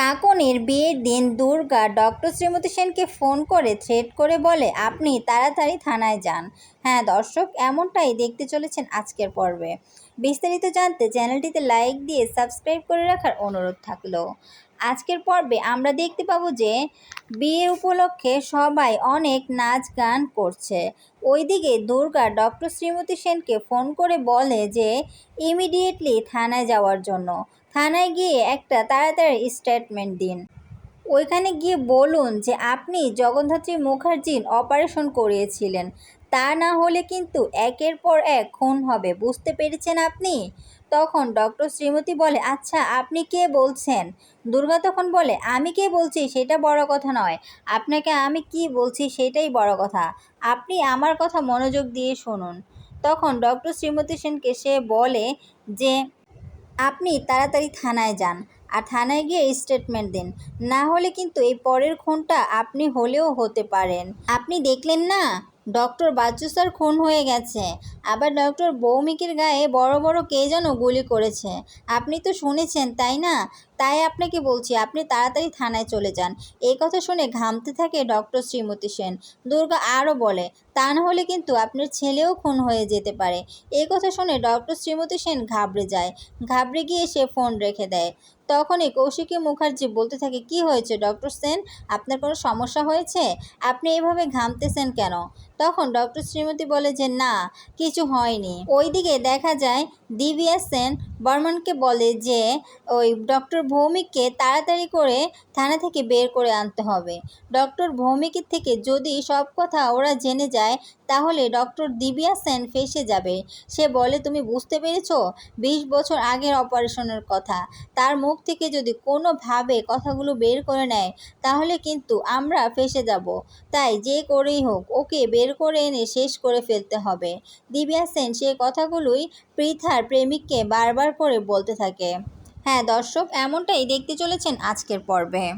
কাকনের বিয়ের দিন দুর্গা ডক্টর শ্রীমতী সেনকে ফোন করে থ্রেট করে বলে, আপনি তাড়াতাড়ি থানায় যান। হ্যাঁ দর্শক, এমনটাই দেখতে চলেছেন আজকের পর্বে। বিস্তারিত জানতে চ্যানেলটিতে লাইক দিয়ে সাবস্ক্রাইব করে রাখার অনুরোধ থাকল। আজকের পর্বে আমরা দেখতে পাবো যে বিয়ের উপলক্ষে সবাই অনেক নাচ গান করছে। ওইদিকে দুর্গা ডক্টর শ্রীমতী সেনকে ফোন করে বলে যে ইমিডিয়েটলি থানায় যাওয়ার জন্য। থানায় গিয়ে একটা তাড়াতাড়ি স্টেটমেন্ট দিন। ওইখানে গিয়ে বলুন যে, আপনি জগদ্ধাত্রী মুখার্জির অপারেশন করিয়েছিলেন। তা না হলে কিন্তু একের পর এক খুন হবে, বুঝতে পেরেছেন আপনি? তখন ডক্টর শ্রীমতী বলে আচ্ছা আপনি কে বলছেন? দুর্গা তখন বলে, আমি কে বলছি? সেটা বড় কথা নয়। আপনাকে আমি কি বলছি সেটাই বড় কথা। আপনি আমার কথা মনোযোগ দিয়ে শুনুন। তখন ডক্টর শ্রীমতী সেনকে সে বলে যে, আপনি তাড়াতাড়ি থানায় যান আর থানায় গিয়ে স্টেটমেন্ট দিন। না হলে কিন্তু এই পরের খুনটা আপনি হলেও হতে পারেন। আপনি দেখলেন না? ডক্টর বাচ্চু স্যার খুন হয়ে গেছে। আবার ডক্টর ভৌমিকের গায়ে বড় বড় কে যেন গুলি করেছে। আপনি তো শুনেছেন, তাই না? তাই আপনাকে বলছি, আপনি তাড়াতাড়ি থানায় চলে যান। এই কথা শুনে ঘামতে থাকে ডক্টর শ্রীমতী সেন। দুর্গা আরও বলে, তা না হলে কিন্তু আপনার ছেলেও খুন হয়ে যেতে পারে। এই কথা শুনে ডক্টর শ্রীমতী সেন ঘাবড়ে যায়। ঘাবড়ে গিয়ে সে ফোন রেখে দেয়। তখনই কৌশিকী মুখার্জি বলতে থাকে, কি হয়েছে ডক্টর সেন? আপনার কোনো সমস্যা হয়েছে? আপনি এভাবে ঘামতেছেন কেন? তখন ডক্টর শ্রীমতী বলে যে, না, কিছু হয়নি। ওইদিকে দেখা যায় দিব্যা সেন বর্মনকে বলে যে, ওই ডক্টর ভৌমিককে তাড়াতাড়ি করে থানা থেকে বের করে আনতে হবে। ডক্টর ভৌমিকের থেকে যদি সব কথা ওরা জেনে যায় তাহলে ডক্টর দিবিয়া সেন ফেসে যাবে। সে বলে, তুমি বুঝতে পেরেছ? বিশ বছর আগের অপারেশনের কথা। তার মুখ থেকে যদি কোনোভাবে কথাগুলো বের করে নেয়, তাহলে কিন্তু আমরা ফেসে যাব। তাই যে করেই হোক, ওকে বের করে এনে শেষ করে ফেলতে হবে। দিবিয়া সেন সে কথাগুলোই পৃথার প্রেমিককে বারবার করে বলতে থাকে। হ্যাঁ দর্শক, এমনটাই দেখতে চলেছেন আজকের পর্বে।